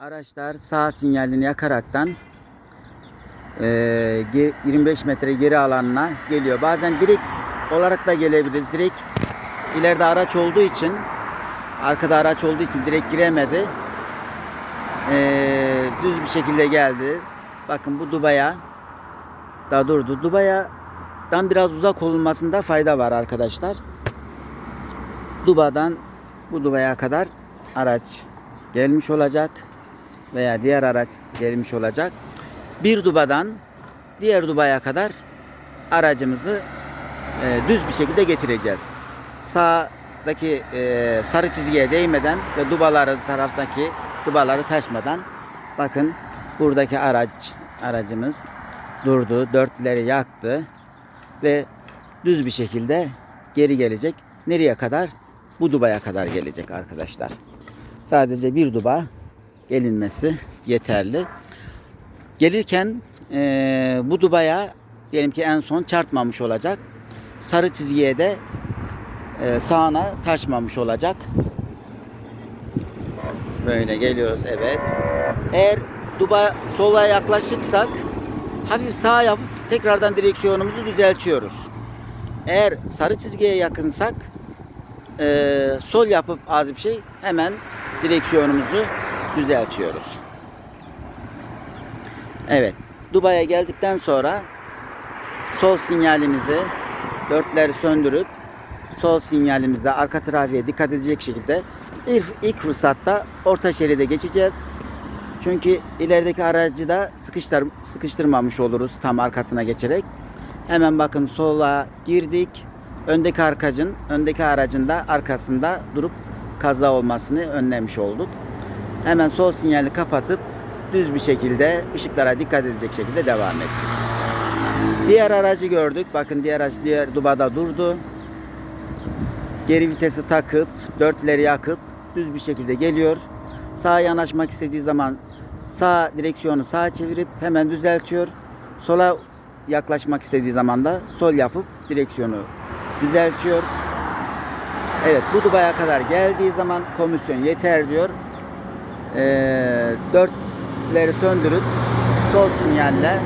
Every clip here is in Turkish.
Araçlar sağ sinyalini yakaraktan eee, ge- 25 metre geri alanına geliyor. Bazen direkt olarak da gelebiliriz. Direkt ileride araç olduğu için arkada araç olduğu için direkt giremedi. Eee, düz bir şekilde geldi. Bakın bu Dubai'ye da durdu. Dubai'den biraz uzak olunmasında fayda var arkadaşlar. Duba'dan bu Dubai'ye kadar araç gelmiş olacak veya diğer araç gelmiş olacak. Bir Duba'dan diğer Dubai'ye kadar aracımızı e, düz bir şekilde getireceğiz. Sağdaki e, sarı çizgiye değmeden ve dubaları taraftaki dubaları taşmadan bakın buradaki araç aracımız durdu. Dörtleri yaktı ve düz bir şekilde geri gelecek. Nereye kadar? Bu dubaya kadar gelecek arkadaşlar. Sadece bir duba gelinmesi yeterli. Gelirken eee, bu dubaya diyelim ki en son çarpmamış olacak. Sarı çizgiye de eee, sağına taşmamış olacak. Böyle geliyoruz evet. Eğer duba sola yaklaşırsak hafif sağa yapıp tekrardan direksiyonumuzu düzeltiyoruz. Eğer sarı çizgiye yakınsak eee, sol yapıp az bir şey hemen direksiyonumuzu düzeltiyoruz. Evet. Dubai'ye geldikten sonra sol sinyalimizi dörtleri söndürüp sol sinyalimize arka trafiğe dikkat edecek şekilde ilk, ilk fırsatta orta şeride geçeceğiz. Çünkü ilerideki aracı da sıkıştır, sıkıştırmamış oluruz tam arkasına geçerek. Hemen bakın sola girdik. Öndeki arkacın, öndeki aracın da arkasında durup kaza olmasını önlemiş olduk. Hemen sol sinyali kapatıp düz bir şekilde ışıklara dikkat edecek şekilde devam ettik. Diğer aracı gördük. Bakın diğer araç diğer dubada durdu. Geri vitesi takıp dörtleri yakıp düz bir şekilde geliyor. Sağa yanaşmak istediği zaman sağ direksiyonu sağa çevirip hemen düzeltiyor. Sola yaklaşmak istediği zaman da sol yapıp direksiyonu düzeltiyor. Evet bu Dubai'ye kadar geldiği zaman komisyon yeter diyor. Ee, dörtleri söndürüp sol sinyalle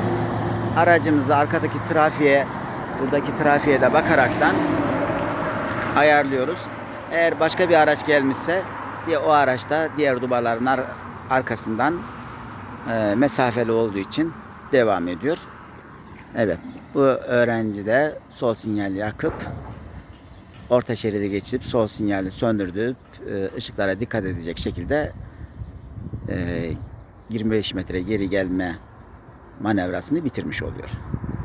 aracımızı arkadaki trafiğe buradaki trafiğe de bakaraktan ayarlıyoruz. Eğer başka bir araç gelmişse diye o araçta diğer dubaların ar- arkasından e, mesafeli olduğu için devam ediyor. Evet. Bu öğrenci de sol sinyali yakıp orta şeride geçip sol sinyali söndürdüp e, ışıklara dikkat edecek şekilde 25 metre geri gelme manevrasını bitirmiş oluyor.